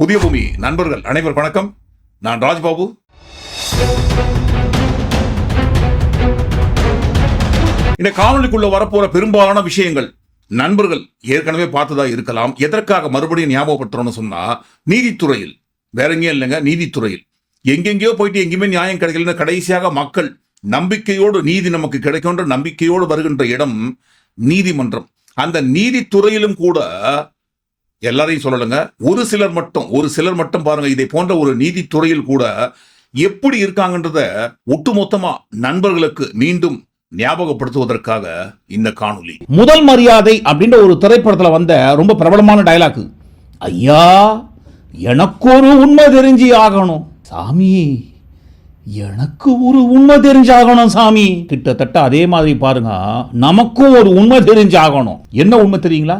புதிய பூமி. நண்பர்கள் அனைவர் வணக்கம். நான் ராஜ்பாபு. இந்த காணொலிக்குள்ள வரப்போற பெரும்பாலான விஷயங்கள் நண்பர்கள் ஏற்கனவே பார்த்ததா இருக்கலாம். எதற்காக மறுபடியும் ஞாபகப்படுத்துறோம்னு சொன்னா நீதித்துறையில். வேற எங்கேயும் இல்லைங்க நீதித்துறையில். எங்கெங்கேயோ போயிட்டு எங்கேயுமே நியாயம் கிடைக்கலன்னு கடைசியாக மக்கள் நம்பிக்கையோடு நீதி நமக்கு கிடைக்கும்ன்ற நம்பிக்கையோடு வருகின்ற இடம் நீதிமன்றம். அந்த நீதித்துறையிலும் கூட எல்லாரையும் சொல்லலைங்க. ஒரு சிலர் மட்டும் ஒரு சிலர் மட்டும் பாருங்க இதை போன்ற ஒரு நீதித்துறையில் கூட எப்படி இருக்காங்கன்றத ஒட்டுமொத்தமா நண்பர்களுக்கு மீண்டும் ஞாபகப்படுத்துவதற்காக இந்த காணொளி. முதல் மரியாதை அப்படின்ற ஒரு திரைப்படத்தில் வந்த ரொம்ப பிரபலமான டயலாக் ஐயா எனக்கு ஒரு உண்மை தெரிஞ்சு ஆகணும். சாமி எனக்கு ஒரு உண்மை தெரிஞ்சாகணும் சாமி. கிட்டத்தட்ட அதே மாதிரி பாருங்க நமக்கும் ஒரு உண்மை தெரிஞ்சாகணும் என்ன உண்மை தெரியுங்களா?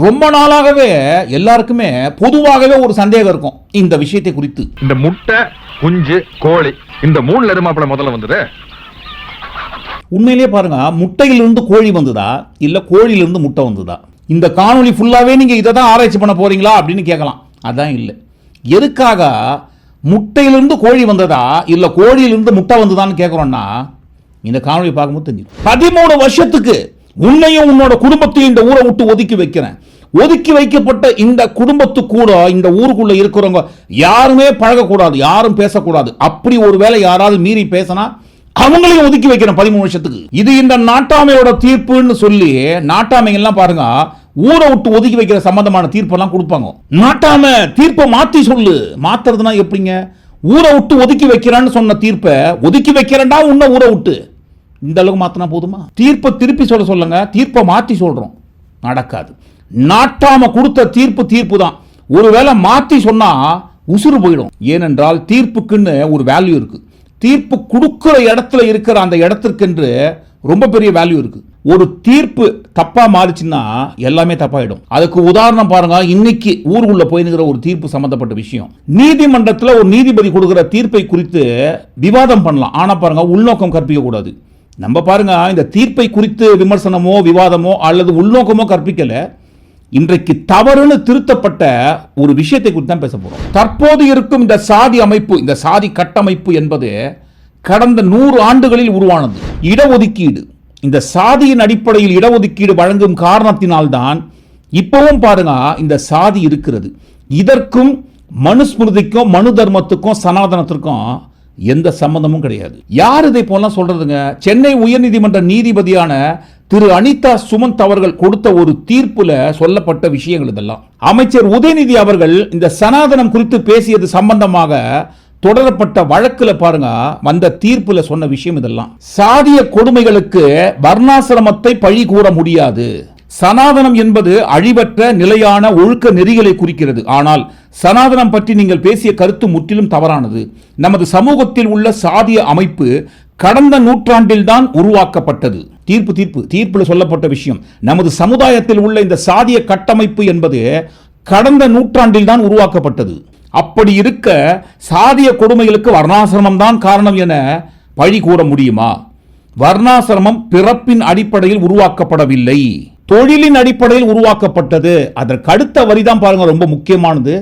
ரொம்ப நாளாகவே எல்லாருக்குமே பொதுவாகவே ஒரு சந்தேகம் இருக்கும். இந்த விஷயத்தை குறித்து. இந்த முட்டை குஞ்சு கோழி இந்த மூணுல எருமாப்பிள முதல்ல வந்தது? உண்மையிலேயே பாருங்க முட்டையிலிருந்து கோழி வந்ததா? இல்ல கோழியிலிருந்து முட்டை வந்ததா? இந்த காணொளி ஃபுல்லாவே நீங்க இதை தான் ஆராய்ச்சி பண்ண போறீங்களா அப்படின்னு கேட்கலாம். அதான் இல்லை. எதுக்காக முட்டையிலிருந்து கோழி வந்ததா? இல்ல கோழியிலிருந்து முட்டை வந்ததான்னு கேட்குறோம்னா இந்த காணொளி பார்க்கும்போது தெரிஞ்சு பதிமூணு வருஷத்துக்கு உன்னையும் உன்னோட குடும்பத்தையும் இந்த ஊரை விட்டு ஒதுக்கி வைக்கிறேன். ஒதுக்கி வைக்கப்பட்ட இந்த குடும்பத்து கூட இந்த ஊருக்குள்ள இருக்கிறவங்க யாருமே பழகக்கூடாது யாரும் பேசக்கூடாது. அப்படி ஒருவேளை யாராவது மீறி பேசினா அவங்களையும் ஒதுக்கி வைக்கிறேன் பதிமூணு வருஷத்துக்கு. இது இந்த நாட்டாமையோட தீர்ப்புன்னு சொல்லி நாட்டாமைகள்லாம் பாருங்க ஊரை விட்டு ஒதுக்கி வைக்கிற சம்பந்தமான தீர்ப்பெல்லாம் கொடுப்பாங்க. நாட்டாம தீர்ப்பை மாத்தி சொல்லு. மாத்துறதுனா எப்படிங்க? ஊரை விட்டு ஒதுக்கி வைக்கிறான்னு சொன்ன தீர்ப்பை ஒதுக்கி வைக்கிறேன்டா உன்ன ஊரை விட்டு. இந்த அளவுக்கு மாத்தினா போதுமா? தீர்ப்பை திருப்பி சொல்ல சொல்லுங்க. தீர்ப்பை மாற்றி சொல்றோம். நடக்காது. நாட்டாம கொடுத்த தீர்ப்பு தீர்ப்பு தான் ஒருவேளை மாற்றி சொன்னா உசுறு போயிடும். ஏனென்றால் தீர்ப்புக்குன்னு ஒரு வேல்யூ இருக்கு. தீர்ப்பு கொடுக்குற இடத்துல இருக்கிற அந்த இடத்திற்கென்று ரொம்ப பெரிய வேல்யூ இருக்கு. ஒரு தீர்ப்பு தப்பா மாறிச்சுன்னா எல்லாமே தப்பாயிடும். அதுக்கு உதாரணம் பாருங்க. இன்னைக்கு ஊருக்குள்ள போயிருக்கிற ஒரு தீர்ப்பு சம்பந்தப்பட்ட விஷயம். நீதிமன்றத்தில் ஒரு நீதிபதி கொடுக்குற தீர்ப்பை குறித்து விவாதம் பண்ணலாம். ஆனா பாருங்க உள்நோக்கம் கற்பிக்க கூடாது நம்ம பாருங்க இந்த தீர்ப்பை குறித்து விமர்சனமோ விவாதமோ அல்லது உள்நோக்கமோ கற்பிக்கல. இன்றைக்கு தவறுன்னு திருத்தப்பட்ட ஒரு விஷயத்தை குறித்து தான் பேச போறோம். தற்போது இருக்கும் இந்த சாதி அமைப்பு இந்த சாதி கட்டமைப்பு என்பது கடந்த நூறு ஆண்டுகளில் உருவானது. இடஒதுக்கீடு. இந்த சாதியின் அடிப்படையில் இடஒதுக்கீடு வழங்கும் காரணத்தினால்தான் இப்பவும் பாருங்க இந்த சாதி இருக்கிறது. இதற்கும் மனுஸ்மிருதிக்கும் மனு தர்மத்துக்கும் சனாதனத்திற்கும் எந்த சம்பந்தமும் கிடையாது. யார் இதை போலாம் சொல்றதுங்க? சென்னை உயர்நீதிமன்ற நீதிபதியான திரு அனிதா சுமந்த் அவர்கள் கொடுத்த ஒரு தீர்ப்புல சொல்லப்பட்ட விஷயங்கள் இதெல்லாம். அமைச்சர் உதயநிதி அவர்கள் இந்த சனாதனம் குறித்து பேசியது சம்பந்தமாக தொடரப்பட்ட வழக்குல பாருங்க வந்த தீர்ப்புல சொன்ன விஷயம் இதெல்லாம். சாதிய கொடுமைகளுக்கு வர்ணாசிரமத்தை பழி கூற முடியாது. சனாதனம் என்பது அழிவற்ற நிலையான ஒழுக்க நெறிகளை குறிக்கிறது. ஆனால் சனாதனம் பற்றி நீங்கள் பேசிய கருத்து முற்றிலும் தவறானது. நமது சமூகத்தில் உள்ள சாதிய அமைப்பு கடந்த நூற்றாண்டில்தான் உருவாக்கப்பட்டது. தீர்ப்பு தீர்ப்பு தீர்ப்பில் சொல்லப்பட்ட விஷயம். நமது சமுதாயத்தில் உள்ள இந்த சாதிய கட்டமைப்பு என்பது கடந்த நூற்றாண்டில் தான் உருவாக்கப்பட்டது. அப்படி இருக்க சாதிய கொடுமைகளுக்கு வர்ணாசிரமம் தான் காரணம் என பழி கூற முடியுமா? வர்ணாசிரமம் பிறப்பின் அடிப்படையில் உருவாக்கப்படவில்லை. தொழிலின் அடிப்படையில் உருவாக்கப்பட்டது. அதற்கு அடுத்த வரிதான் பாருங்க ரொம்ப முக்கியமானது.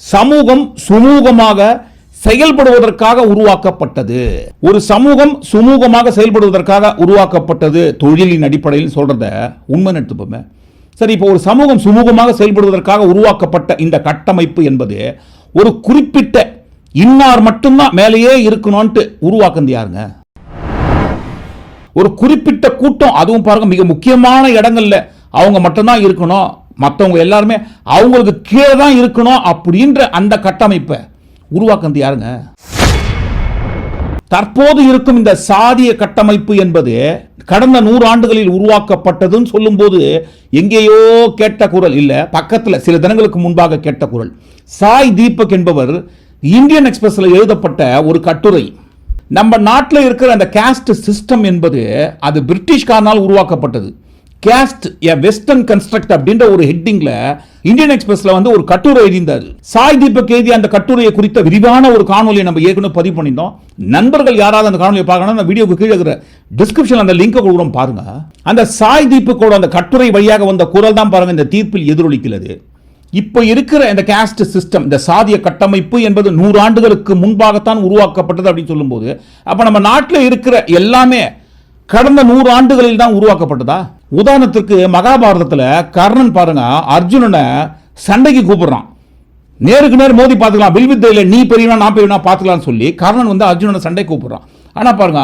சமூகம் சுமூகமாக செயல்படுவதற்காக உருவாக்கப்பட்டது. ஒரு சமூகம் சுமூகமாக செயல்படுவதற்காக உருவாக்கப்பட்டது. தொழிலின் அடிப்படையில் சொல்றத உண்மை எடுத்துப்போமே சரி இப்போ ஒரு சமூகம் சுமூகமாக செயல்படுவதற்காக உருவாக்கப்பட்ட இந்த கட்டமைப்பு என்பது ஒரு குறிப்பிட்ட இன்னார் மட்டும்தான் மேலேயே இருக்கணும்ட்டு உருவாக்குனது யாருங்க? ஒரு குறிப்பிட்ட கூட்டம் அதுவும் பாருங்க மிக முக்கியமான இடங்கள்ல அவங்க மட்டும்தான் இருக்கணும். மற்றவங்க எல்லாருமே அவங்களுக்கு கீழே தான் இருக்கணும் அப்படின்ற அந்த கட்டமைப்பை உருவாக்குனது யாருங்க? தற்போது இருக்கும் இந்த சாதிய கட்டமைப்பு என்பது கடந்த நூறு ஆண்டுகளில் உருவாக்கப்பட்டதுன்னு சொல்லும்போது எங்கேயோ கேட்ட குரல் இல்லை பக்கத்தில் சில தினங்களுக்கு முன்பாக கேட்ட குரல். சாய் தீபக் என்பவர் இந்தியன் எக்ஸ்பிரஸில் எழுதப்பட்ட ஒரு கட்டுரை. நம்ம நாட்டில் இருக்கிற அந்த கேஸ்ட் சிஸ்டம் என்பது அது பிரிட்டிஷ்காரனால் உருவாக்கப்பட்டது. கேஸ்ட் எ வெஸ்டர்ன் கன்ஸ்ட்ரக்ட் அப்படின்ற ஒரு ஹெட்டிங்ல இந்தியன் எக்ஸ்பிரஸ்ல வந்து ஒரு கட்டுரை எழுதியிருந்தார். சாய் தீபக் எழுதிய அந்த கட்டுரையை குறித்த விரிவான ஒரு காணொலியை நம்ம ஏற்கனவே பதிவு பண்ணியிருந்தோம். நண்பர்கள் யாராவது அந்த காணொலியை பார்க்கணும் அந்த வீடியோக்கு கீழே இருக்கிற டிஸ்கிரிப்ஷன் அந்த லிங்கை கூட பாருங்க. அந்த சாய் தீபக்கோட அந்த கட்டுரை வழியாக வந்த குரல் தான் பாருங்க இந்த தீர்ப்பில் எதிரொலிக்கிறது. இப்போ இருக்கிற இந்த கேஸ்ட் சிஸ்டம் இந்த சாதிய கட்டமைப்பு என்பது நூறு ஆண்டுகளுக்கு முன்பாகத்தான் உருவாக்கப்பட்டது அப்படின்னு சொல்லும்போது அப்போ நம்ம நாட்டில் இருக்கிற எல்லாமே கடந்த நூறு ஆண்டுகளில் தான் உருவாக்கப்பட்டதா? உதாரணத்துக்கு மகாபாரதத்தில் கர்ணன் பாருங்க அர்ஜுனனை சண்டைக்கு கூப்பிடுறான். நேருக்கு நேர் மோதி பார்த்துக்கலாம் வில்வித்தையில் நீ பெரியவனா நான் பெரியவனா பார்த்துக்கலாம்னு சொல்லி கர்ணன் வந்து அர்ஜுனனை சண்டை கூப்பிடுறான். ஆனால் பாருங்க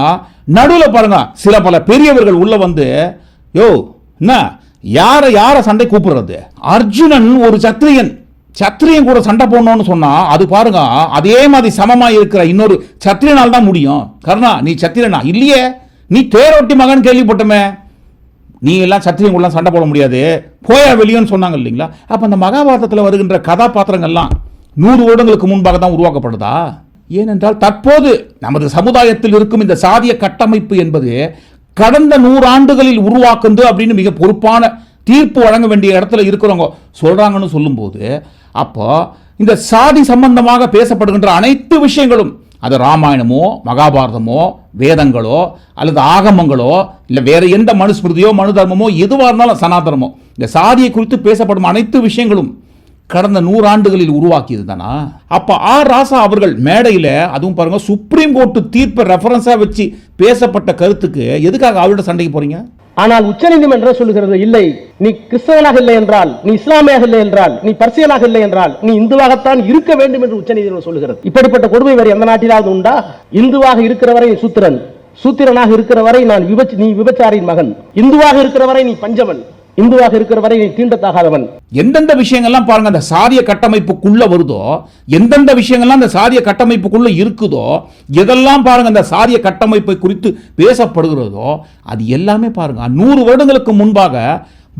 நடுவில் பாருங்க சில பல பெரியவர்கள் உள்ள வந்து யோ என்ன? யாரை யாரை சண்டை கூப்பிடுறது? அர்ஜுனன் ஒரு சத்திரியன். சத்திரியன் கூட சண்டை போடணும்னு சொன்னால் அது பாருங்க அதே மாதிரி சமமா இருக்கிற இன்னொரு சத்திரியனால் தான் முடியும். கருணா நீ சத்திரியனா இல்லையே. நீ தேரோட்டி மகன் கேள்விப்பட்டமே. நீ எல்லாம் சத்திரியம் கூடலாம் சண்டை போட முடியாது. போயா வெளியேன்னு சொன்னாங்க இல்லைங்களா? அப்போ அந்த மகாபாரதத்தில் வருகின்ற கதாபாத்திரங்கள்லாம் நூறு வருடங்களுக்கு முன்பாக தான் உருவாக்கப்படுதா? ஏனென்றால் தற்போது நமது சமுதாயத்தில் இருக்கும் இந்த சாதிய கட்டமைப்பு என்பது கடந்த நூறாண்டுகளில் உருவாக்குந்து அப்படின்னு மிக பொறுப்பான தீர்ப்பு வழங்க வேண்டிய இடத்துல இருக்கிறவங்க சொல்கிறாங்கன்னு சொல்லும்போது அப்போ இந்த சாதி சம்பந்தமாக பேசப்படுகின்ற அனைத்து விஷயங்களும் அது ராமாயணமோ மகாபாரதமோ வேதங்களோ அல்லது ஆகமங்களோ இல்லை வேறு எந்த மனுஸ்மிருதியோ மனு தர்மமோ எதுவாக இருந்தாலும் சனாதனமோ இந்த சாதியை குறித்து பேசப்படும் அனைத்து விஷயங்களும் கடந்த நூறாண்டுகளில் உருவாக்கியது தானா அப்ப ஆர் ராசா அவர்கள் மேடையில் அதுவும் பாருங்க சுப்ரீம் கோர்ட்டு தீர்ப்பை ரெஃபரன்ஸா வச்சு பேசப்பட்ட கருத்துக்கு எதுக்காக அவரோட சண்டைக்கு போறீங்க? ஆனால் உச்சநீதிமன்றம் சொல்லுகிறது இல்லை. நீ கிறிஸ்தவனாக இல்லை என்றால் நீ இஸ்லாமியாக இல்லை என்றால் நீ பர்சியனாக இல்லை என்றால் நீ இந்துவாகத்தான் இருக்க வேண்டும் என்று உச்சநீதிமன்றம் சொல்லுகிறது. இப்படிப்பட்ட கொடுமை வேறு எந்த நாட்டிலாவது உண்டா? இந்துவாக இருக்கிற வரை சூத்திரன். சூத்திரனாக இருக்கிற வரை நான் விபச் நீ விபச்சாரியின் மகன். இந்துவாக இருக்கிற வரை நீ பஞ்சவன். இந்துவாக இருக்கிற வரை நீ தீண்டத்தகாதவன். எந்தெந்த விஷயங்கள்லாம் பாருங்க அந்த சாதிய கட்டமைப்புக்குள்ள வருதோ எந்தெந்த விஷயங்கள்லாம் அந்த சாதிய கட்டமைப்புக்குள்ள இருக்குதோ எதெல்லாம் பாருங்க அந்த சாதிய கட்டமைப்பை குறித்து பேசப்படுகிறதோ அது எல்லாமே பாருங்க நூறு வருடங்களுக்கு முன்பாக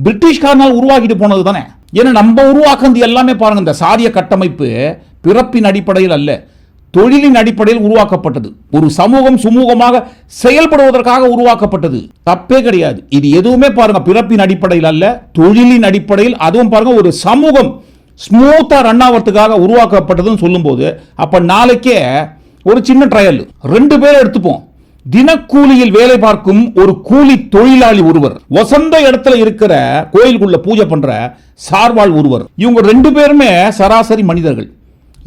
பிரிட்டிஷ்காரனால் உருவாக்கிட்டு போனது தானே. ஏன்னா நம்ம உருவாக்குறது எல்லாமே பாருங்க இந்த சாதிய கட்டமைப்பு பிறப்பின் அடிப்படையில் அல்ல. தொழிலின் அடிப்படையில் உருவாக்கப்பட்டது. ஒரு சமூகம் சுமூகமாக செயல்படுவதற்காக உருவாக்கப்பட்டது. தப்பே கிடையாது. இது எதுவுமே பாருங்க பிறப்பின் அடிப்படையில் அல்ல தொழிலின் அடிப்படையில். அதுவும் பாருங்க ஒரு சமூகம் ஸ்மூத்தா ரன் ஆகிறதுக்காக உருவாக்கப்பட்டதுன்னு சொல்லும்போது அப்ப நாளைக்கே ஒரு சின்ன ட்ரையல் ரெண்டு பேரும் எடுத்துப்போம். தினக்கூலியில் வேலை பார்க்கும் ஒரு கூலி தொழிலாளி ஒருவர். வசந்த இடத்துல இருக்கிற கோயிலுக்குள்ள பூஜை பண்ற சார்வாள் ஒருவர். இவங்க ரெண்டு பேருமே சராசரி மனிதர்கள்.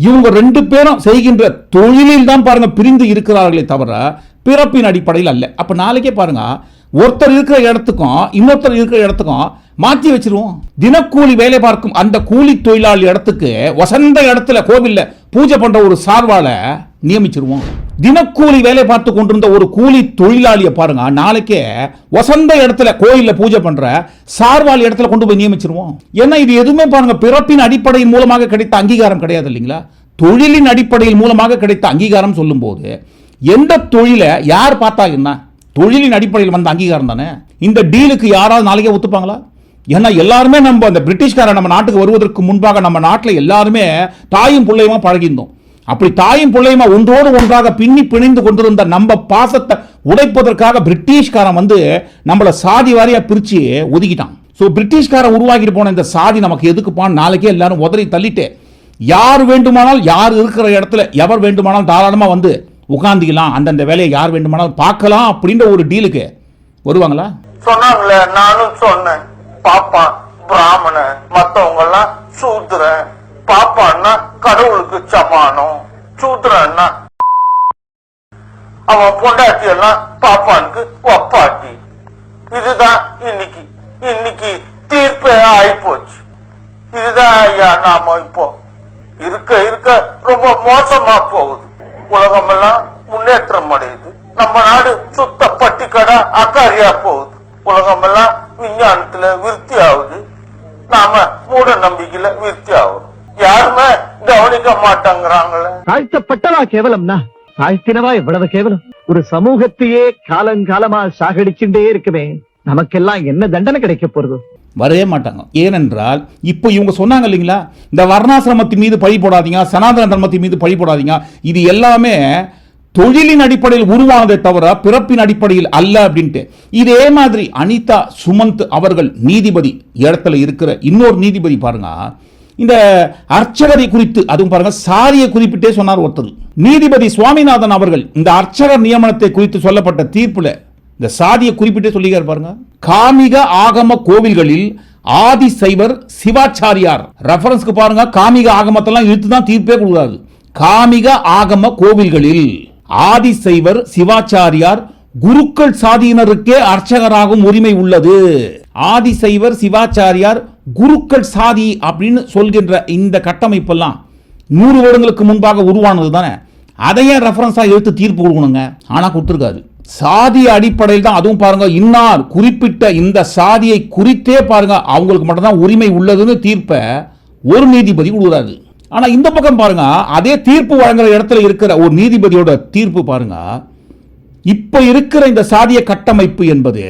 இவங்க ரெண்டு பேரும் செய்கின்ற தொழிலில் தான் பாருங்க பிரிந்து இருக்கிறார்களே தவிர பிறப்பின் அடிப்படையில் அல்ல. அப்ப நாளைக்கே பாருங்க ஒருத்தர் இருக்கிற இடத்துக்கும் இன்னொருத்தர் இருக்கிற இடத்துக்கும் மாற்றி வச்சிருவோம். தினக்கூலி வேலை பார்க்கும் அந்த கூலி தொழிலாளி இடத்துக்கு வசந்த இடத்துல கோவில்ல பூஜை பண்ற ஒரு சார்பால நியமிச்சிருவோம். தினக்கூலி வேலை பார்த்து கொண்டிருந்த ஒரு கூலி தொழிலாளியை பாருங்க. நாளைக்கே வசந்த இடத்துல கோயிலில் பூஜை பண்ற சார்வாள் இடத்துல கொண்டு போய் நியமிச்சிருவோம். ஏன்னா இது எதுவுமே பாருங்க பிறப்பின் அடிப்படையின் மூலமாக கிடைத்த அங்கீகாரம் கிடையாது இல்லைங்களா? தொழிலின் அடிப்படையில் மூலமாக கிடைத்த அங்கீகாரம் சொல்லும்போது எந்த தொழிலை யார் பார்த்தா என்ன? தொழிலின் அடிப்படையில் வந்த அங்கீகாரம் தானே? இந்த டீலுக்கு யாராவது நாளைக்கே ஒத்துப்பாங்களா? ஏன்னா எல்லாருமே நம்ம அந்த பிரிட்டிஷ்காரன் நம்ம நாட்டுக்கு வருவதற்கு முன்பாக நம்ம நாட்டில் எல்லாருமே தாயும் பிள்ளையுமா பழகியிருந்தோம். அப்படி தாயும் பிள்ளையுமா ஒன்றோடு ஒன்றாக பின்னி பிணைந்து கொண்டிருந்த நம்ம பாசத்தை உடைப்பதற்காக பிரிட்டிஷ்காரன் வந்து நம்மளை சாதி வாரியா பிரிச்சு ஒதுக்கிட்டான். ஸோ பிரிட்டிஷ்காரன் உருவாக்கிட்டு போன இந்த சாதி நமக்கு எதுக்குப்பான் நாளைக்கே எல்லாரும் உதறி தள்ளிட்டு யார் வேண்டுமானால் யார் இருக்கிற இடத்துல எவர் வேண்டுமானால் தாராளமாக வந்து உட்காந்துக்கலாம் அந்தந்த வேலையை யார் வேண்டுமானாலும் பார்க்கலாம் அப்படின்ற ஒரு டீலுக்கு வருவாங்களா? சொன்னாங்களே நானும் சொன்னேன். பாப்பா பிராமணன் மற்றவங்கெல்லாம் எல்லாம் பாப்பான்னா கடவுளுக்கு சமானம் சூத்திரன்னா அவன் பொண்டாட்டி எல்லாம் பாப்பானுக்கு ஒப்பாட்டி. இதுதான் இன்னைக்கு. இன்னைக்கு தீர்ப்பே ஆயிப்போச்சு. இதுதான் ஐயா நாம இப்போ. இருக்க இருக்க ரொம்ப மோசமா போகுது. உலகமெல்லாம் முன்னேற்றம் அடையுது. நம்ம நாடு சுத்த பட்டிக்கடை அக்காரியா போகுது. உலகமெல்லாம் விஞ்ஞானத்துல விருத்தி ஆகுது. நாம மூட நம்பிக்கையில விருத்தி ஆகுது யாருமே கவனிக்க மாட்டேங்கிறாங்களே. தாழ்த்தப்பட்டவா கேவலம்னா? தாழ்த்தினவா எவ்வளவு கேவலம்? ஒரு சமூகத்தையே காலங்காலமா சாகடிச்சுட்டே இருக்குமே. நமக்கெல்லாம் என்ன தண்டனை கிடைக்க போறது? வரவே மாட்டாங்க. ஏனென்றால் இப்போ இவங்க சொன்னாங்க இல்லைங்களா? இந்த வர்ணாசிரமத்தின் மீது பழி போடாதீங்க சனாதன தர்மத்தின் மீது பழி போடாதீங்க. இது எல்லாமே தொழிலின் அடிப்படையில் உருவானதே தவிர பிறப்பின் அடிப்படையில் அல்ல அப்படின்ட்டு. இதே மாதிரி அனிதா சுமந்த் அவர்கள் நீதிபதி இடத்துல இருக்கிற இன்னொரு நீதிபதி பாருங்க. இந்த அர்ச்சகரை குறித்து அதுவும் பாருங்க சாரியை குறிப்பிட்டே சொன்னார் ஒருத்தர். நீதிபதி சுவாமிநாதன் அவர்கள் இந்த அர்ச்சகர் நியமனத்தை குறித்து சொல்லப்பட்ட தீர்ப்பில் இந்த சாதியை குறிப்பிட்டே சொல்லிக்கார் பாருங்க. காமிக ஆகம கோவில்களில் ஆதி சைவர் சிவாச்சாரியார். ரெஃபரன்ஸ்க்கு பாருங்க காமிக ஆகமத்தெல்லாம் இழுத்து தான் தீர்ப்பே கொடுக்காது காமிக ஆகம கோவில்களில் ஆதி சைவர் சிவாச்சாரியார் குருக்கள் சாதியினருக்கே அர்ச்சகராகும் உரிமை உள்ளது. ஆதிசைவர் சிவாச்சாரியார் குருக்கள் சாதி அப்படின்னு சொல்கின்ற இந்த கட்டமைப்பெல்லாம் நூறு வருடங்களுக்கு முன்பாக உருவானது தானே அதையே ரெஃபரன்ஸாக எடுத்து தீர்ப்பு கொடுக்கணுங்க? ஆனால் கொடுத்துருக்காரு. சாதி அடிப்படையில் தான் அதுவும் பாருங்க இன்னார் குறிப்பிட்ட இந்த சாதியை குறித்தே பாருங்க அவங்களுக்கு மட்டும்தான் உரிமை உள்ளதுன்னு தீர்ப்பை ஒரு நீதிபதி கொடுக்குறாரு. ஆனால் இந்த பக்கம் பாருங்க அதே தீர்ப்பு வழங்குற இடத்துல இருக்கிற ஒரு நீதிபதியோட தீர்ப்பு பாருங்க இப்போ இருக்கிற இந்த சாதிய கட்டமைப்பு என்பது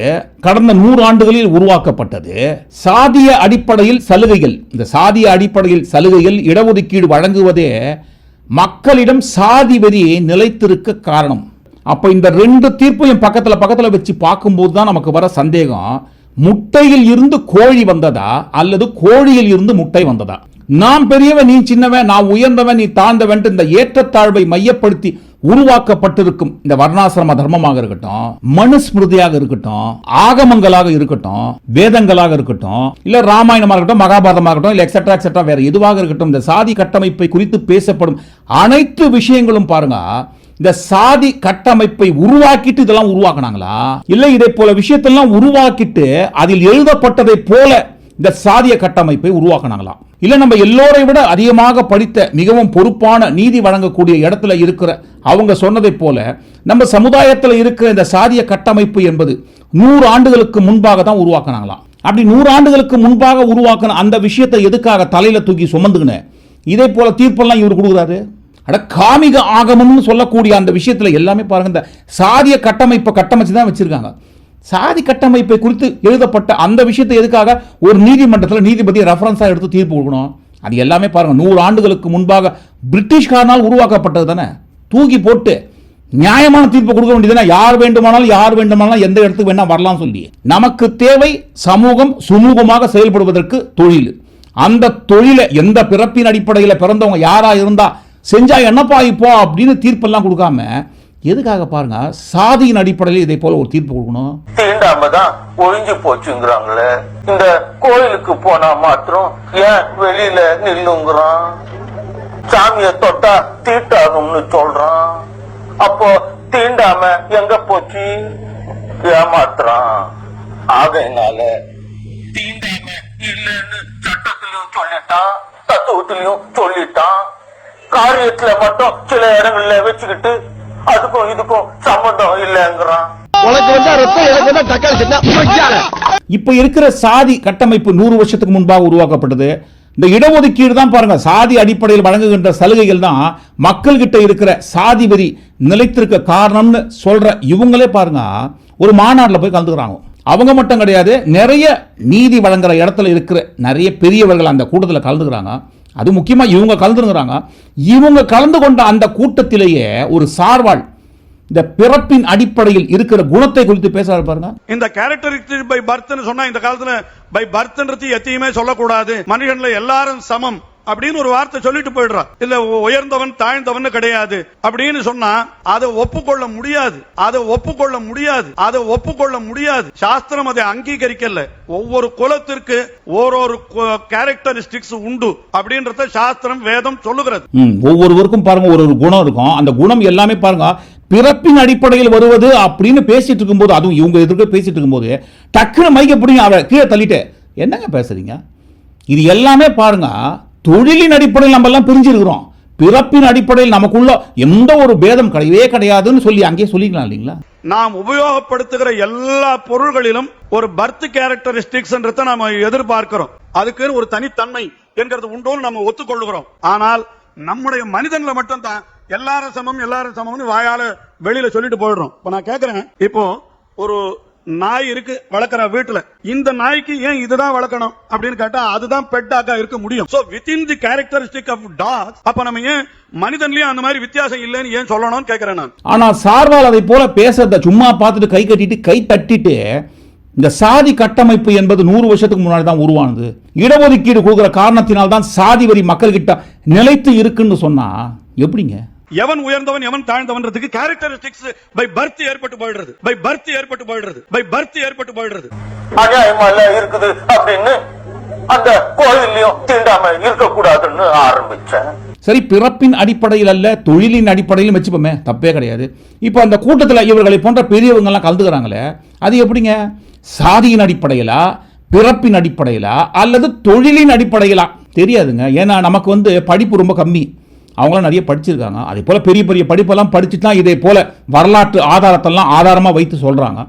கடந்த நூறு ஆண்டுகளில் உருவாக்கப்பட்டது. சாதிய அடிப்படையில் சலுகைகள் இந்த சாதிய அடிப்படையில் சலுகைகள் இடஒதுக்கீடு வழங்குவதே மக்களிடம் சாதி வெறி நிலைத்திருக்க காரணம். அப்போ இந்த ரெண்டு தீர்ப்பையும் பக்கத்தில் பக்கத்தில் வச்சு பார்க்கும்போது தான் நமக்கு வர சந்தேகம் முட்டையில் இருந்து கோழி வந்ததா அல்லது கோழியில் இருந்து முட்டை வந்ததா? நான் பெரியவன் நீ சின்னவன் நான் உயர்ந்தவன் நீ தாழ்ந்தவன் இந்த ஏற்றத்தாழ்வை மையப்படுத்தி உருவாக்கப்பட்டிருக்கும் இந்த வர்ணாசிரம தர்மமாக இருக்கட்டும் மனுஸ்மிருதியாக இருக்கட்டும் ஆகமங்களாக இருக்கட்டும் வேதங்களாக இருக்கட்டும் இல்ல ராமாயணமாக இருக்கட்டும் மகாபாரதமாக இருக்கட்டும் இல்ல எக்ஸட்ரா எக்ஸெட்ரா வேற எதுவாக இருக்கட்டும் இந்த சாதி கட்டமைப்பை குறித்து பேசப்படும் அனைத்து விஷயங்களும் பாருங்க இந்த சாதி கட்டமைப்பை உருவாக்கிட்டு இதெல்லாம் உருவாக்குனாங்களா? இல்லை இதை போல விஷயத்தெல்லாம் உருவாக்கிட்டு அதில் எழுதப்பட்டதை போல இந்த சாதிய கட்டமைப்பை உருவாக்குனாங்களா? இல்லை நம்ம எல்லோரை விட அதிகமாக படித்த மிகவும் பொறுப்பான நீதி வழங்கக்கூடிய இடத்துல இருக்கிற அவங்க சொன்னதை போல நம்ம சமுதாயத்தில் இருக்கிற இந்த சாதிய கட்டமைப்பு என்பது நூறு ஆண்டுகளுக்கு முன்பாக தான் உருவாக்கினாங்களாம். அப்படி நூறு ஆண்டுகளுக்கு முன்பாக உருவாக்கின அந்த விஷயத்தை எதுக்காக தலையில தூக்கி சுமந்துக்கினேன் இதே போல தீர்ப்பெல்லாம் இவர் கொடுக்குறாரு. அட காமிக ஆகமம்னு சொல்லக்கூடிய அந்த விஷயத்துல எல்லாமே பாருங்க இந்த சாதிய கட்டமைப்பை கட்டமைச்சு தான் வச்சிருக்காங்க. சாதி கட்டமைப்பை குறித்து எழுதப்பட்ட அந்த விஷயத்தை எதுக்காக? ஒரு நீதிமன்றத்தில் நீதிபதி ரெஃபரன்ஸாக எடுத்து தீர்ப்பு கொடுக்கணும். அது எல்லாமே பாருங்க நூறு ஆண்டுகளுக்கு முன்பாக பிரிட்டிஷ்காரனால் உருவாக்கப்பட்டது தானே? தூக்கி போட்டு நியாயமான தீர்ப்பு கொடுக்க வேண்டியதுனா யார் வேண்டுமானாலும் யார் வேண்டுமானாலும் எந்த இடத்துக்கு வேணா வரலாம் சொல்லி நமக்கு தேவை சமூகம் சுமூகமாக செயல்படுவதற்கு தொழில். அந்த தொழிலை எந்த பிறப்பின் அடிப்படையில் பிறந்தவங்க யாராக இருந்தால் செஞ்சா என்னப்பா இப்போ அப்படின்னு தீர்ப்பெல்லாம் கொடுக்காம எதுக்காக பாருங்க? சாதியின் அடிப்படையில் இதை போல ஒரு தீர்ப்பு கொடுக்கணும். தீண்டாம தான் ஒழிஞ்சு போச்சுங்கிறாங்களே. இந்த கோயிலுக்கு போனா மாத்திரம் ஏன் வெளியில நில்லுங்கிறான்? சாமிய தொட்டா தீட்டாகும்னு சொல்றான். அப்போ தீண்டாம எங்க போச்சு? ஏமாத்துறான். ஆகையினால தீண்டாம இல்லைன்னு சட்டத்திலையும் சொல்லிட்டான் தத்துவத்திலையும் சொல்லிட்டான். காரியத்துல மட்டும் சில இடங்கள்ல வச்சுக்கிட்டு அதுக்கும் இதுக்கும் சம்பந்தம் இல்லைங்கிறான். உனக்கு வந்தா ரத்தம் எனக்கு வந்தா தக்காளி சட்னா இப்ப இருக்கிற சாதி கட்டமைப்பு நூறு வருஷத்துக்கு முன்பாக உருவாக்கப்பட்டது. இந்த இடஒதுக்கீடு தான் பாருங்க சாதி அடிப்படையில் வழங்குகின்ற சலுகைகள் தான் மக்கள்கிட்ட இருக்கிற சாதி வெறி நிலைத்திருக்க காரணம்னு சொல்ற இவங்களே பாருங்க ஒரு மாநாட்டில் போய் கலந்துக்கிறாங்க. அவங்க மட்டும் கிடையாது நிறைய நீதி வழங்குற இடத்துல இருக்கிற நிறைய பெரியவர்கள் அந்த கூட்டத்தில் கலந்துக்கிறாங்க. அது முக்கியமா இவங்க கலந்துருங்கிறாங்க இவங்க கலந்து கொண்ட அந்த கூட்டத்திலேயே ஒரு சார்வாள் இந்த பிறப்பின் அடிப்படையில் இருக்கிற குணத்தை குறித்து பேசுறாரு பாருங்க. இந்த கேரக்டரிஸ்டிக் பை பர்த்னு சொன்னா இந்த காலத்துல பை பர்த்ன்றது எத்தையுமே சொல்லக்கூடாது. மனிதன்ல எல்லாரும் சமம். அப்படின்னு ஒரு வார்த்தை சொல்லிட்டு போயிடுறான். இல்ல உயர்ந்தவன் தாழ்ந்தவன் கிடையாது. அப்படின்னு சொன்னா அதை ஒப்புக்கொள்ள முடியாது. அதை ஒப்புக்கொள்ள முடியாது. அதை ஒப்புக்கொள்ள முடியாது. சாஸ்திரம் அதை அங்கீகரிக்கல. ஒவ்வொரு குலத்திற்கு ஓரொரு கேரக்டரிஸ்டிக்ஸ் உண்டு அப்படின்றத சாஸ்திரம் வேதம் சொல்லுகிறது. ஒவ்வொருவருக்கும் பாருங்க ஒரு ஒரு குணம் இருக்கும். அந்த குணம் எல்லாமே பாருங்க பிறப்பின் அடிப்படையில் வருவது அப்படின்னு பேசிட்டு இருக்கும்போது அதுவும் இவங்க எதிர்க்க பேசிட்டு இருக்கும்போது டக்குன்னு மைக்க பிடிங்க அவரை கீழே தள்ளிட்டு என்னங்க பேசுறீங்க? இது எல்லாமே பாருங்க தொழிலின் அடிப்படையில் நம்ம எல்லாம் பிரிஞ்சிருக்கிறோம். பிறப்பின் அடிப்படையில் நமக்குள்ள எந்த ஒரு பேதம் கிடையவே கிடையாதுன்னு சொல்லி அங்கேயே சொல்லிக்கலாம் இல்லைங்களா? நாம் உபயோகப்படுத்துகிற எல்லா பொருள்களிலும் ஒரு பர்த் கேரக்டரிஸ்டிக்ஸ் நாம எதிர்பார்க்கிறோம். அதுக்கு ஒரு தனித்தன்மை என்கிறது உண்டோன்னு நம்ம ஒத்துக்கொள்ளுகிறோம். ஆனால் நம்முடைய மனிதன்ல மட்டும் தான் எல்லாரும் சமம் எல்லாரும் சமம்னு வாயால வெளியில சொல்லிட்டு போயிடுறோம். இப்ப நான் கேக்குறேன். இப்போ ஒரு நாய் இருக்கு வளர்க்குற வீட்டுல. இந்த நாய்க்கு ஏன் இதுதான் வளர்க்கணும் அப்படின்னு கேட்டா அதுதான் பெட்டாக்கா இருக்க முடியும். So within the characteristic of dog அப்ப நம்ம ஏன் மனிதன்லயும் அந்த மாதிரி வித்தியாசம் இல்லைன்னு ஏன் சொல்லணும்னு கேட்கிறேன் நான். ஆனா சார்வால் அதை போல பேசுறத சும்மா பார்த்துட்டு கை கட்டிட்டு கை தட்டிட்டு இந்த சாதி கட்டமைப்பு என்பது நூறு வருஷத்துக்கு முன்னாடி தான் உருவானது. இடஒதுக்கீடு கொடுக்குற காரணத்தினால் தான் சாதி வரி மக்கள்கிட்ட நிலைத்து இருக்குன்னு சொன்னா எப்படிங்க? எவன் உயர்ந்தவன் எவன் தாழ்ந்தவன்றதுக்கு கேரக்டரிஸ்டிக்ஸ் பை பர்த் ஏற்பட்டு போயிடுறது பை பர்த் ஏற்பட்டு போயிடுறது பை பர்த் ஏற்பட்டு போயிடுறது அநியாயமா இருக்குது அப்படின்னு அந்த கோயிலையும் தீண்டாம இருக்கக்கூடாதுன்னு ஆரம்பிச்சேன். சரி பிறப்பின் அடிப்படையில் அல்ல தொழிலின் அடிப்படையில் வச்சுப்போமே தப்பே கிடையாது. இப்போ அந்த கூட்டத்தில் இவர்களை போன்ற பெரியவங்கெல்லாம் கலந்துக்கிறாங்களே அது எப்படிங்க? சாதியின் அடிப்படையிலா பிறப்பின் அடிப்படையிலா அல்லது தொழிலின் அடிப்படையிலா? தெரியாதுங்க. ஏன்னா நமக்கு வந்து படிப்பு ரொம்ப கம்மி. அவங்களாம் நிறைய படிச்சிருக்காங்க. அதே போல் பெரிய பெரிய படிப்பெல்லாம் படிச்சுட்டு தான் இதே போல் வரலாற்று ஆதாரத்தெல்லாம் ஆதாரமாக வைத்து சொல்கிறாங்க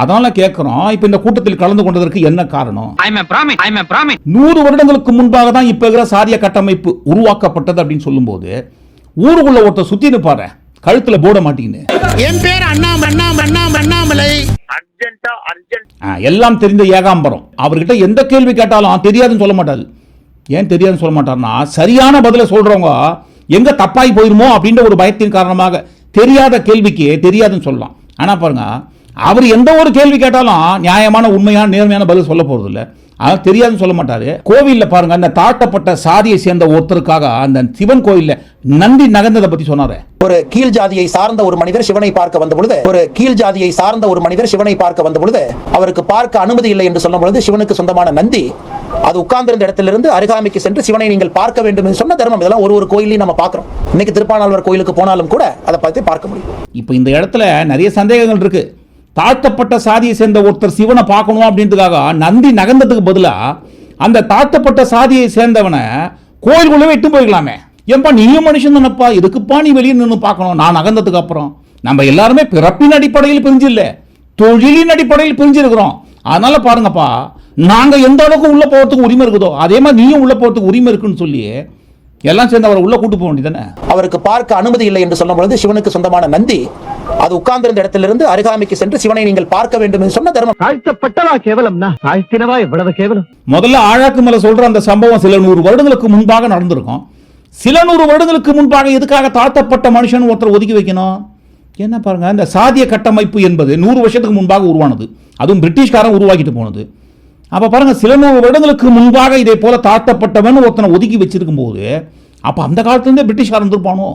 அதனால் கேட்குறோம் இப்போ இந்த கூட்டத்தில் கலந்து கொண்டதற்கு என்ன காரணம்? நூறு வருடங்களுக்கு முன்பாக தான் இப்ப இருக்கிற சாதிய கட்டமைப்பு உருவாக்கப்பட்டது அப்படின்னு சொல்லும்போது ஊருக்குள்ள ஒருத்தர் சுத்தி நிப்பாரு. கழுத்துல போட மாட்டீங்கன்னு என் பேர் அண்ணாம அண்ணாம அண்ணாம அண்ணாமலை. எல்லாம் தெரிந்த ஏகாம்பரம். அவர்கிட்ட எந்த கேள்வி கேட்டாலும் தெரியாதுன்னு சொல்ல மாட்டாரு. ஏன் தெரியாதுன்னு சொல்ல மாட்டாருன்னா சரியான பதிலை சொல்றவங்க எங்க தப்பாகி போயிருமோ அப்படின்ற ஒரு பயத்தின் காரணமாக தெரியாத கேள்விக்கு தெரியாதுன்னு சொல்லலாம். ஆனால் பாருங்க அவர் எந்த ஒரு கேள்வி கேட்டாலும் நியாயமான உண்மையான நேர்மையான பதில் சொல்ல இல்லை அதான் தெரியாதுன்னு சொல்ல மாட்டாரு. கோவில்ல பாருங்க அந்த தாழ்த்தப்பட்ட சாதியை சேர்ந்த ஒருத்தருக்காக அந்த சிவன் கோயில்ல நந்தி நகர்ந்ததை பத்தி சொன்னாரு. ஒரு கீழ் ஜாதியை சார்ந்த ஒரு மனிதர் சிவனை பார்க்க வந்த பொழுது ஒரு கீழ் ஜாதியை சார்ந்த ஒரு மனிதர் சிவனை பார்க்க வந்த பொழுது அவருக்கு பார்க்க அனுமதி இல்லை என்று சொல்லும் பொழுது சிவனுக்கு சொந்தமான நந்தி அது உட்கார்ந்திருந்த இடத்திலிருந்து அருகாமைக்கு சென்று சிவனை நீங்கள் பார்க்க வேண்டும் என்று சொன்ன தர்மம். இதெல்லாம் ஒரு ஒரு கோயிலையும் நம்ம பார்க்கிறோம். இன்னைக்கு திருப்பானாழ்வார் கோயிலுக்கு போனாலும் கூட அதை பத்தி பார்க்க முடியும். இப்போ இந்த இடத்துல நிறைய சந்தேகங்கள் இருக்கு. தாழ்த்தப்பட்ட சாதியை சேர்ந்த ஒருத்தர் சிவனை பார்க்கணும் அப்படின்றதுக்காக நந்தி நகர்ந்ததுக்கு பதிலாக அந்த தாழ்த்தப்பட்ட சாதியை சேர்ந்தவனை கோயிலுக்குள்ளவே இட்டு போய்க்கலாமே ஏன்பா நீயும் மனுஷன் தானப்பா? இதுக்குப்பா நீ வெளியே நின்று பார்க்கணும்? நான் நகர்ந்ததுக்கு அப்புறம். நம்ம எல்லாருமே பிறப்பின் அடிப்படையில் பிரிஞ்சு தொழிலின் அடிப்படையில் பிரிஞ்சிருக்கிறோம். அதனால பாருங்கப்பா நாங்கள் எந்த அளவுக்கு உள்ளே போகிறதுக்கு உரிமை இருக்குதோ அதே மாதிரி நீயும் உள்ளே போகிறதுக்கு உரிமை இருக்குன்னு சொல்லி எல்லாம் சேர்ந்து அவரை உள்ள கூட்டு போக வேண்டியதானே அவருக்கு பார்க்க அனுமதி இல்லை என்று சொல்லும் பொழுது சிவனுக்கு சொந்தமான நந்தி அது உட்கார்ந்திருந்த இடத்திலிருந்து அருகாமைக்கு சென்று சிவனை நீங்கள் பார்க்க வேண்டும் என்று சொன்ன தர்மம். தாழ்த்தப்பட்டவா கேவலம்னா தாழ்த்தினவா எவ்வளவு கேவலம்? முதல்ல ஆழாக்கு மேல சொல்ற அந்த சம்பவம் சில நூறு வருடங்களுக்கு முன்பாக நடந்திருக்கும். சில நூறு வருடங்களுக்கு முன்பாக எதுக்காக தாழ்த்தப்பட்ட மனுஷன் ஒருத்தர் ஒதுக்கி வைக்கணும்? என்ன பாருங்க இந்த சாதிய கட்டமைப்பு என்பது நூறு வருஷத்துக்கு முன்பாக உருவானது. அதுவும் பிரிட்டிஷ்காரன் உருவாக்கிட்டு போனது. அப்ப பாருங்க சில நூறு வருடங்களுக்கு முன்பாக இதே போல தாழ்த்தப்பட்டவன் ஒருத்தனை ஒதுக்கி வச்சிருக்கும் போது அப்போ அந்த காலத்துலேருந்தே பிரிட்டிஷார் இருந்திருப்பானோ?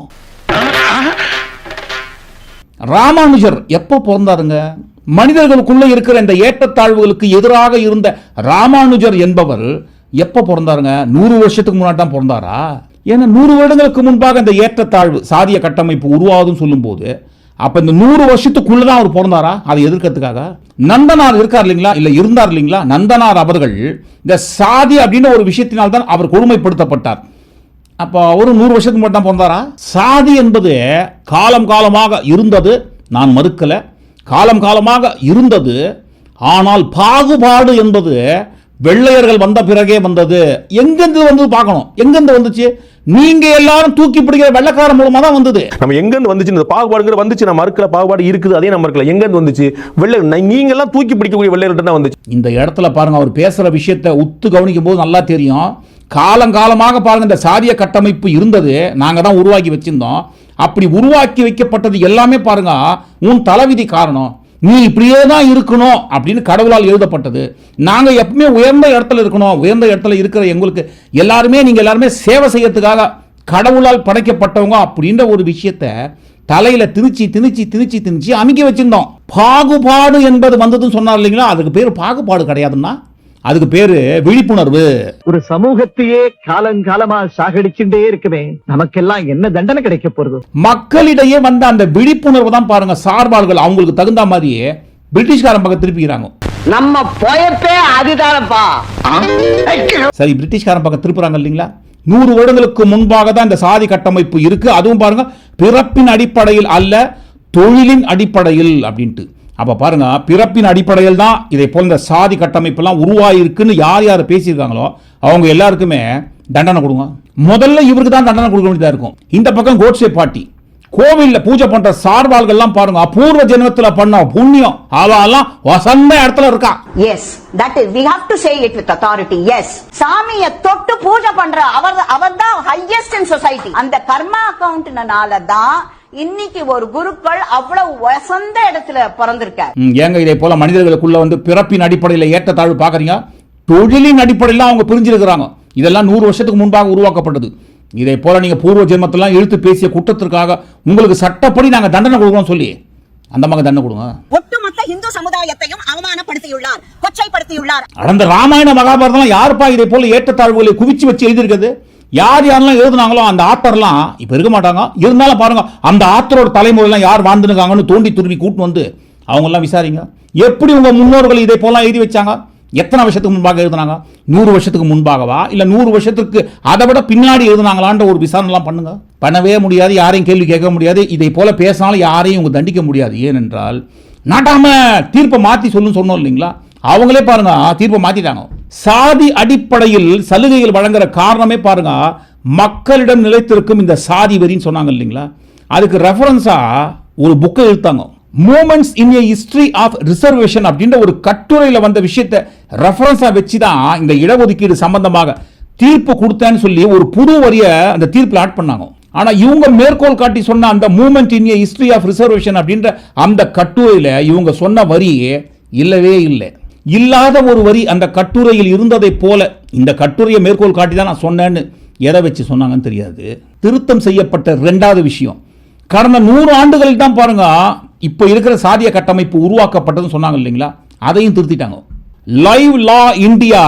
ராமானுஜர் எப்போ பிறந்தாருங்க? மனிதர்களுக்குள்ளே இருக்கிற இந்த ஏற்றத்தாழ்வுகளுக்கு எதிராக இருந்த ராமானுஜர் என்பவர் எப்போ பிறந்தாருங்க? நூறு வருஷத்துக்கு முன்னாடி தான் பிறந்தாரா? ஏன்னா நூறு வருடங்களுக்கு முன்பாக இந்த ஏற்றத்தாழ்வு சாதிய கட்டமைப்பு உருவாகுதுன்னு சொல்லும்போது அப்போ இந்த நூறு வருஷத்துக்குள்ள தான் அவர் பிறந்தாரா? அதை எதிர்க்கிறதுக்காக? நந்தனார் இருக்கார் இல்லைங்களா? இல்லை இருந்தார் இல்லைங்களா? நந்தனார் அவர்கள் இந்த சாதி அப்படின்னு ஒரு விஷயத்தினால் தான் அவர் கொடுமைப்படுத்தப்பட்டார். அப்போ அவரும் நூறு வருஷத்துக்கு மட்டும் தான் பிறந்தாரா? சாதி என்பது காலம் காலமாக இருந்தது. நான் மறுக்கலை. காலம் காலமாக இருந்தது. ஆனால் பாகுபாடு என்பது வெள்ளையர்கள் வந்த பிறகே வந்தது. எங்கேருந்து வந்து பார்க்கணும்? எங்கேருந்து வந்துச்சு? நீங்க எல்லாரும் தூக்கி பிடிக்கிற வெள்ளைக்காரன் மூலமா தான் வந்தது. நம்ம எங்கேருந்து வந்துச்சு? இந்த பாகுபாடுங்கிற வந்துச்சு. நம்ம மறுக்கல பாகுபாடு இருக்குது. அதே நம்ம மறுக்கல. எங்கேருந்து வந்துச்சு? வெள்ளை நீங்க எல்லாம் தூக்கி பிடிக்கக்கூடிய வெள்ளையர்கிட்ட தான் வந்துச்சு. இந்த இடத்துல பாருங்க அவர் பேசுற விஷயத்தை உத்து கவனிக்கும் போது நல்லா தெரியும். காலங்காலமாக பாருங்க இந்த சாதிய கட்டமைப்பு இருந்தது. நாங்க தான் உருவாக்கி வச்சிருந்தோம். அப்படி உருவாக்கி வைக்கப்பட்டது எல்லாமே பாருங்க உன் தலைவிதி காரணம். நீ இப்படியே தான் இருக்கணும் அப்படின்னு கடவுளால் எழுதப்பட்டது. நாங்கள் எப்பவுமே உயர்ந்த இடத்துல இருக்கணும். உயர்ந்த இடத்துல இருக்கிற எங்களுக்கு எல்லாருமே நீங்கள் எல்லாருமே சேவை செய்யறதுக்காக கடவுளால் படைக்கப்பட்டவங்க அப்படின்ற ஒரு விஷயத்தை தலையில திணிச்சு திணிச்சு திணிச்சு திணிச்சு அமைக்க வச்சிருந்தோம். பாகுபாடு என்பது வந்ததுன்னு சொன்னார் இல்லைங்களா? அதுக்கு பேர் பாகுபாடு கிடையாதுன்னா அதுக்கு பேரு விழிப்புணர்வு. ஒரு சமூகத்தையே காலங்காலமா சாகடிச்சுட்டே இருக்குமே நமக்கெல்லாம் என்ன தண்டனை கிடைக்க போறது? மக்களிடையே வந்த அந்த விழிப்புணர்வு தான் பாருங்க சார்பாளர்கள் அவங்களுக்கு தகுந்த மாதிரியே பிரிட்டிஷ்காரன் பக்கம் திருப்பிக்கிறாங்க. நம்ம பொயப்பே அதுதானப்பா. சரி பிரிட்டிஷ்காரன் பக்கம் திருப்புறாங்க இல்லைங்களா? நூறு வருடங்களுக்கு முன்பாக தான் இந்த சாதி கட்டமைப்பு இருக்கு. அதுவும் பாருங்க பிறப்பின் அடிப்படையில் அல்ல தொழிலின் அடிப்படையில் அப்படின்ட்டு. அப்ப பாருங்க பிறப்பின் அடிப்படையில் தான் இதை போல் இந்த சாதி கட்டமைப்பெல்லாம் உருவாயிருக்குன்னு யார் யார் பேசியிருக்காங்களோ அவங்க எல்லாருக்குமே தண்டனை கொடுங்க. முதல்ல இவருக்கு தான் தண்டனை கொடுக்க வேண்டியதா இருக்கும். இந்த பக்கம் கோட்ஸே பாட்டி கோவில்ல பூஜை பண்ற சார்பாள்கள்லாம் பாருங்க அபூர்வ ஜென்மத்தில் பண்ண புண்ணியம். அவெல்லாம் வசந்த இடத்துல இருக்கா. Yes that is we have to say it with authority yes சாமியை தொட்டு பூஜை பண்ற அவர் அவர் தான் ஹையஸ்ட் இன் சொசைட்டி அந்த கர்மா அக்கவுண்ட்னால தான் இன்னைக்கு ஒரு குருக்கள் அவ்வளவு வசந்த இடத்துல பிறந்திருக்கார். ஏங்க இதே போல மனிதர்களுக்குள்ள வந்து பிறப்பின் அடிப்படையில் ஏற்றத்தாழ்வு பாக்குறீங்க தொழிலின் அடிப்படையில் அவங்க பிரிஞ்சிருக்கிறாங்க. இதெல்லாம் நூறு வருஷத்துக்கு முன்பாக உருவாக்கப்பட்டது. இதே போல நீங்க பூர்வ ஜென்மத்தெல்லாம் இழுத்து பேசிய குற்றத்திற்காக உங்களுக்கு சட்டப்படி நாங்க தண்டனை கொடுக்குறோம் சொல்லி அந்த மாதிரி தண்டனை கொடுங்க. இந்து சமுதாயத்தையும் அவமானப்படுத்தியுள்ளார் கொச்சைப்படுத்தியுள்ளார். அந்த ராமாயண மகாபாரதம் யாருப்பா இதை போல ஏற்றத்தாழ்வுகளை குவிச்சு வச்சு எழுதியிருக்கிறது? யார் யாரெல்லாம் எழுதுனாங்களோ அந்த ஆத்தர்லாம் இப்ப இருக்க மாட்டாங்க. இருந்தாலும் பாருங்க அந்த ஆத்தரோட தலைமுறையெல்லாம் யார் வாழ்ந்துருக்காங்கன்னு தோண்டி துருவி கூட்டு வந்து அவங்க எல்லாம் விசாரிங்க. எப்படி உங்க முன்னோர்கள் இதை போலாம் எழுதி வச்சாங்க? எத்தனை வருஷத்துக்கு முன்பாக எழுதுனாங்க? நூறு வருஷத்துக்கு முன்பாகவா? இல்லை நூறு வருஷத்துக்கு அதை விட பின்னாடி எழுதுனாங்களான்ற ஒரு விசாரணை எல்லாம் பண்ணுங்க. பண்ணவே முடியாது யாரையும் கேள்வி கேட்க முடியாது. இதை போல பேசினாலும் யாரையும் உங்க தண்டிக்க முடியாது. ஏனென்றால் நாட்டாம தீர்ப்பை மாற்றி சொல்லுன்னு சொன்னோம் இல்லைங்களா? அவங்களே பாருங்க தீர்ப்பை மாற்றிட்டாங்க சாதி அடிப்படையில் சலுகைகள் வழங்குற காரணமே பாருங்க மக்களிடம் நிலைத்திருக்கும் இந்த சாதி வரின்னு சொன்னாங்க இல்லைங்களா? அதுக்கு ரெஃபரன்ஸா ஒரு புக்கை எழுத்தாங்க. Moments in a history of reservation அப்படின்ற ஒரு கட்டுரையில் வந்த விஷயத்தை ரெஃபரன்ஸாக வச்சு தான் இந்த இடஒதுக்கீடு சம்பந்தமாக தீர்ப்பு கொடுத்தேன்னு சொல்லி ஒரு புது வரியை அந்த தீர்ப்பில் ஆட் பண்ணாங்க. ஆனால் இவங்க மேற்கோள் காட்டி சொன்ன அந்த moment in a history of reservation அப்படின்ற அந்த கட்டுரையில் இவங்க சொன்ன வரி இல்லவே இல்லை. இல்லாத ஒரு வரி அந்த கட்டுரையில் இருந்ததை போல இந்த கட்டுரையை மேற்கோள் காட்டி தான் நான் சொன்னேன்னு எதை வச்சு சொன்னாங்கன்னு தெரியாது. திருத்தம் செய்யப்பட்ட ரெண்டாவது விஷயம். கடந்த நூறு ஆண்டுகளில் தான் பாருங்க இப்போ இருக்கிற சாதிய கட்டமைப்பு உருவாக்கப்பட்டதுன்னு சொன்னாங்க இல்லைங்களா? அதையும் திருத்திட்டாங்க. லைவ் லா இந்தியா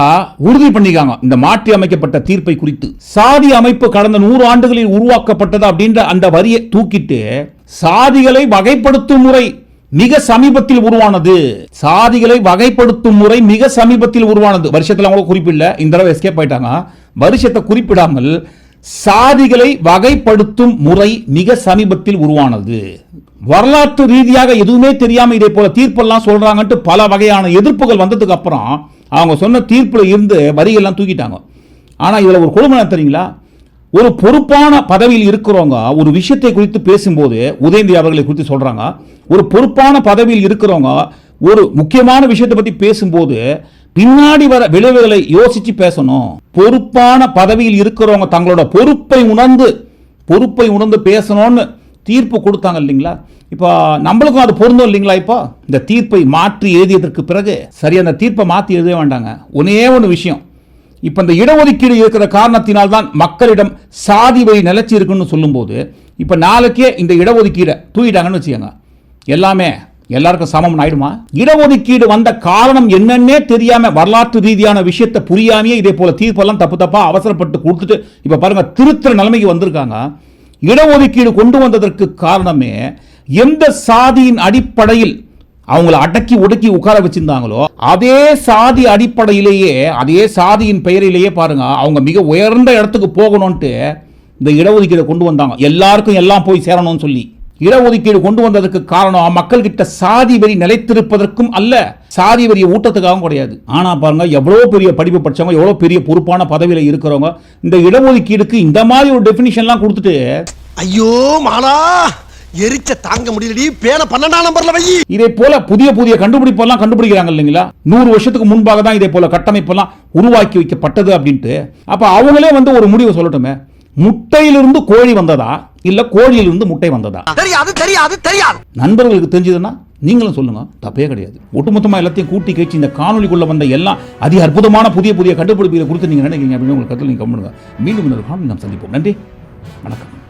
உறுதி பண்ணிக்காங்க. இந்த மாற்றி அமைக்கப்பட்ட தீர்ப்பை குறித்து. சாதி அமைப்பு கடந்த நூறு ஆண்டுகளில் உருவாக்கப்பட்டது அப்படின்ற அந்த வரியை தூக்கிட்டு சாதிகளை வகைப்படுத்தும் முறை மிக சமீபத்தில் உருவானது. சாதிகளை வகைப்படுத்தும் முறை மிக சமீபத்தில் உருவானது. வருஷத்தில் அவங்க குறிப்பிடல இந்த தடவை எஸ்கேப் ஆயிட்டாங்க. வருஷத்தை குறிப்பிடாமல் சாதிகளை வகைப்படுத்தும் முறை மிக சமீபத்தில் உருவானது. வரலாற்று ரீதியாக எதுவுமே தெரியாமல் இதே போல தீர்ப்பெல்லாம் சொல்றாங்கன்ட்டு பல வகையான எதிர்ப்புகள் வந்ததுக்கு அப்புறம் அவங்க சொன்ன தீர்ப்பில் இருந்து வரியெல்லாம் தூக்கிட்டாங்க. ஆனால் இதில் ஒரு கொடுமை தெரியுங்களா? ஒரு பொறுப்பான பதவியில் இருக்கிறவங்க ஒரு விஷயத்தை குறித்து பேசும்போது உதயநிதி அவர்களை குறித்து சொல்றாங்க ஒரு பொறுப்பான பதவியில் இருக்கிறவங்க ஒரு முக்கியமான விஷயத்தை பற்றி பேசும்போது பின்னாடி வர விளைவுகளை யோசிச்சு பேசணும். பொறுப்பான பதவியில் இருக்கிறவங்க தங்களோட பொறுப்பை உணர்ந்து பொறுப்பை உணர்ந்து பேசணும்னு தீர்ப்பு கொடுத்தாங்க இல்லைங்களா? இப்போ நம்மளுக்கும் அது பொருந்தும் இல்லைங்களா இப்போ? இந்த தீர்ப்பை மாற்றி எழுதியதற்கு பிறகு சரி அந்த தீர்ப்பை மாற்றி எழுத வேண்டாங்க. ஒன்னே ஒன்று விஷயம். இப்போ இந்த இடஒதுக்கீடு இருக்கிற காரணத்தினால் தான் மக்களிடம் சாதி வழி நிலைச்சி இருக்குன்னு சொல்லும்போது இப்போ நாளைக்கே இந்த இடஒதுக்கீடை தூக்கிட்டாங்கன்னு வச்சுக்கோங்க. எல்லாமே எல்லாருக்கும் சமம் ஆயிடுமா? இடஒதுக்கீடு வந்த காரணம் என்னன்னே தெரியாம வரலாற்று ரீதியான விஷயத்தை புரியாமையே இதே போல தீர்ப்பெல்லாம் தப்பு தப்பா அவசரப்பட்டு கொடுத்துட்டு இப்ப பாருங்க திருத்துற நிலைமைக்கு வந்திருக்காங்க. இடஒதுக்கீடு கொண்டு வந்ததற்கு காரணமே எந்த சாதியின் அடிப்படையில் அவங்கள அடக்கி ஒடுக்கி உட்கார வச்சிருந்தாங்களோ அதே சாதி அடிப்படையிலேயே அதே சாதியின் பெயரிலேயே பாருங்க அவங்க மிக உயர்ந்த இடத்துக்கு போகணும்ட்டு இந்த இடஒதுக்கீடை கொண்டு வந்தாங்க. எல்லாருக்கும் எல்லாம் போய் சேரணும்னு சொல்லி. இடஒதுக்கீடு கொண்டு வந்ததற்கு காரணம் மக்கள் கிட்ட சாதி வரி நிலைத்திருப்பதற்கும் அல்ல. சாதி வரியை ஊட்டத்துக்காகவும் கிடையாது. ஆனா பாருங்க எவ்வளவு பெரிய படிப்பு படிச்சவங்க எவ்வளவு பெரிய பொறுப்பான பதவியில இருக்கிறவங்க இந்த இடஒதுக்கீடுக்கு இந்த மாதிரி ஒரு டெபினிஷன்லாம் கொடுத்துட்டு ஐயோ மாலா! எரிச்ச தாங்க முடியலடி. பேன பன்னெண்டாம் நம்பர்ல வை. இதே போல புதிய புதிய கண்டுபிடிப்பெல்லாம் கண்டுபிடிக்கிறாங்க இல்லைங்களா? நூறு வருஷத்துக்கு முன்பாக தான் இதே போல கட்டமைப்பெல்லாம் உருவாக்கி வைக்கப்பட்டது அப்படின்ட்டு. அப்ப அவங்களே வந்து ஒரு முடிவை சொல்லட்டுமே. முட்டையிலிருந்து கோழி வந்ததா? இல்ல கோழியிலிருந்து முட்டை வந்ததா? தெரியாது தெரியாது தெரியாது. நண்பர்களுக்கு தெரிஞ்சதுன்னா நீங்களும் சொல்லுங்க. தப்பே கிடையாது. ஒட்டுமொத்தமா எல்லாத்தையும் கூட்டி கழிச்சு இந்த காணொலிக்குள்ள வந்த எல்லாம் அதி அற்புதமான புதிய புதிய கண்டுபிடிப்புகளை குறித்து நீங்க நினைக்கிறீங்க அப்படின்னு உங்களுக்கு கருத்தில் நீங்க கம்முனுங்க மீண்டும் இன்னொரு காணொலி நாம் சந்திப்போம். நன்றி. வணக்கம்.